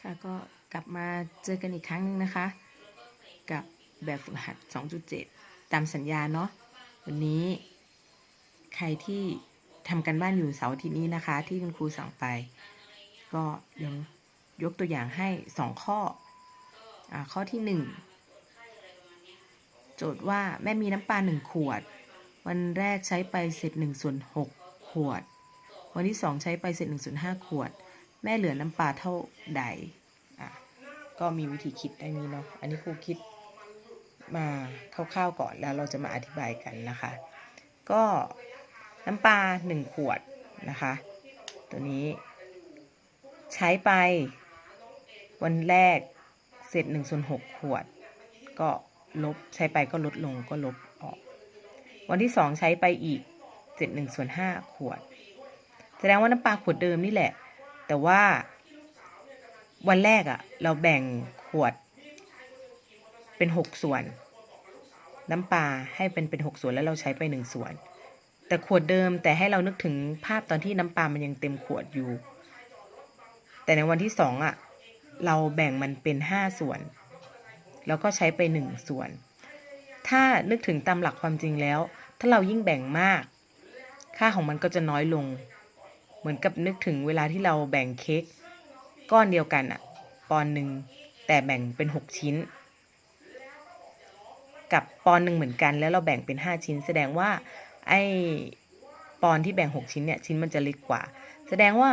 ค่ะก็กลับมาเจอกันอีกครั้งหนึ่งนะคะ กับแบบฝึกหัด 2.7 ตามสัญญาเนาะวันนี้ ใครที่ทำกันบ้านอยู่เสาร์ทิตย์นี้นะคะ ที่คุณครูสั่งไป ก็เดี๋ยกตัวอย่างให้ 2 ข้ออข้อที่ 1 โจทย์ว่าแม่มีน้ำปลา 1 ขวด วันแรกใช้ไปเศษ1ส่วน6ขวด วันที่ 2 ใช้ไปเศษ1ส่วน5ขวด แม่เหลือน้ำปลาเท่าใดอะก็มีวิธีคิดไดังนี้เนาะอันนี้ครูคิดมาคร่าวๆก่อนแล้วเราจะมาอธิบายกันนะคะ ก็น้ำปลาหนึ่งขวดนะคะ ตัวนี้ ใช้ไป วันแรกเสร็จหนึ่งส่วนหกขวด ก็ลบใช้ไปก็ลดลงก็ลบออก วันที่สองใช้ไปอีกเสร็จหนึ่งส่วนห้าขวด แสดงว่าน้ำปลาขวดเดิมนี่แหละ แต่ว่าวันแรกอะ่ะ เราแบ่งขวด เป็นหกส่วน น้ำปลาให้เป็นเป็นหกส่วนแล้วเราใช้ไปหนึ่งส่วน แต่ขวดเดิมแต่ให้เรานึกถึงภาพตอนที่น้ำปลามันยังเต็มขวดอยู่ แต่ในวันที่สองอะ่ะ เราแบ่งมันเป็นห้าส่วน แล้วก็ใช้ไปหนึ่งส่วน ถ้านึกถึงตามหลักความจริงแล้ว ถ้าเรายิ่งแบ่งมาก ค่าของมันก็จะน้อยลง เหมือนกับนึกถึงเวลาที่เราแบ่งเค้กก้อนเดียวกันอะปอนหนึ่งแต่แบ่งเป็นหกชิ้น กับปอนหนึ่งเหมือนกันแล้วเราแบ่งเป็นห้าชิ้น แสดงว่าไอ้ปอนที่แบ่งหกชิ้นเนี่ยชิ้นมันจะเล็กกว่า แสดงว่า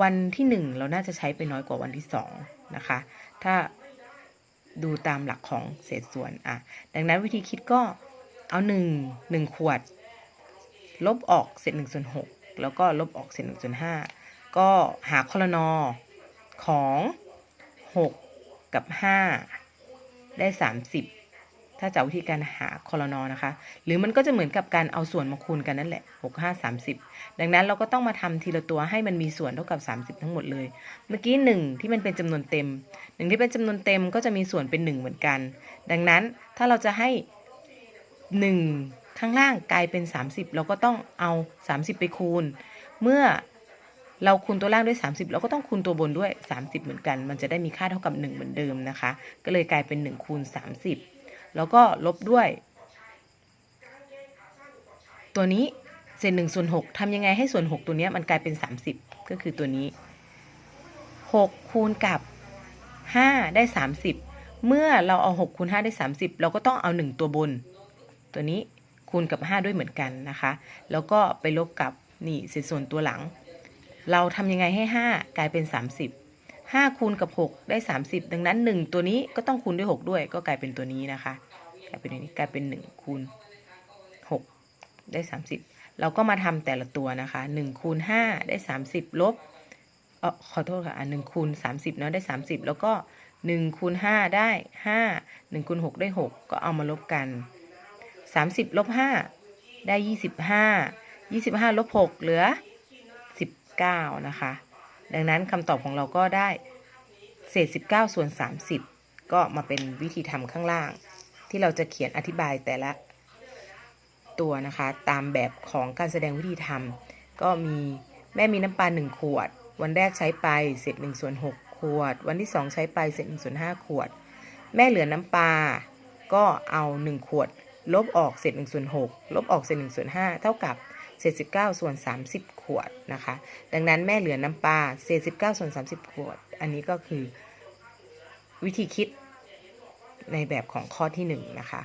วันที่หนึ่งเราน่าจะใช้ไปน้อยกว่าวันที่สองนะคะ ถ้าดูตามหลักของเศษส่วนอะ ดังนั้นวิธีคิดก็เอาหนึ่งหนึ่งขวด ลบออกเศษหนึ่งส่วนหก แล้วก็ลบออกเศษหนึ่งส่วนห้าก็หาคอลนอของหกกับห้าได้สามสิบถ้าจากวิธีการหาคอลนอนะคะ หรือมันก็จะเหมือนกับการเอาส่วนมาคูณกันนั่นแหละหกห้าสามสิบดังนั้นเราก็ต้องมาทำทีละตัวให้มันมีส่วนเท่ากับ 30 ทั้งหมดเลย เมื่อกี้หนึ่งที่มันเป็นจำนวนเต็มหนึ่งที่เป็นจำนวนเต็มก็จะมีส่วนเป็นหนึ่งเหมือนกัน ดังนั้นถ้าเราจะให้หนึ่ง ข้างล่างกลายเป็น 30 เราก็ต้องเอา 30 ไปคูณ เมื่อเราคูณตัวล่างด้วย 30 เราก็ต้องคูณตัวบนด้วย 30 เหมือนกัน มันจะได้มีค่าเท่ากับ 1 เหมือนเดิมนะคะ ก็เลยกลายเป็น 1 คูณ 30 แล้วก็ลบด้วย ตัวนี้เศษหนึ่งส่วนหกทำยังไงให้ส่วนหกตัวนี้มันกลายเป็นสามสิบก็คือตัวนี้หกคูณกับห้าได้สามสิบเมื่อเราเอาหกคูณห้าได้สามสิบเราก็ต้องเอาหนึ่งตัวบน ตัวนี้ คูณกับห้าด้วยเหมือนกันนะคะ แล้วก็ไปลบกับนี่เศษส่วนตัวหลัง เราทำยังไงให้ห้ากลายเป็นสามสิบห้าคูณกับหกได้สามสิบดังนั้นหนึ่งตัวนี้ก็ต้องคูณด้วยหกด้วย ก็กลายเป็นตัวนี้นะคะ กลายเป็นนี้กลายเป็นหนึ่งคูณหกได้สามสิบเราก็มาทำแต่ละตัวนะคะหนึ่งคูณห้าได้สามสิบลบเออขอโทษค่ะอะหนึ่งคูณสามสิบเนาะได้สามสิบแล้วก็หนึ่งคูณห้าได้ห้าหนึ่งคูณหกได้หกก็เอามาลบกัน สามสิบลบห้าได้ยี่สิบห้ายี่สิบห้าลบหกเหลือสิบเก้านะคะ ดังนั้นคำตอบของเราก็ได้เศษสิบเก้าส่วนสามสิบก็มาเป็นวิธีทำข้างล่าง ที่เราจะเขียนอธิบายแต่ละตัวนะคะ ตามแบบของการแสดงวิธีทำก็มีแม่มีน้ำปลาหนึ่งขวด วันแรกใช้ไปเศษหนึ่งส่วนหกขวด วันที่สองใช้ไปเศษหนึ่งส่วนห้าขวด แม่เหลือน้ำปลาก็เอาหนึ่งขวด ลบออกเศษหนึ่งส่วนหกลบออกเศษหนึ่งส่วนห้าเท่ากับเศษสิบเก้าส่วนสามสิบขวดนะคะ ดังนั้นแม่เหลือน้ำปลาเศษสิบเก้าส่วนสามสิบขวด อันนี้ก็คือวิธีคิดในแบบของข้อที่หนึ่งนะคะ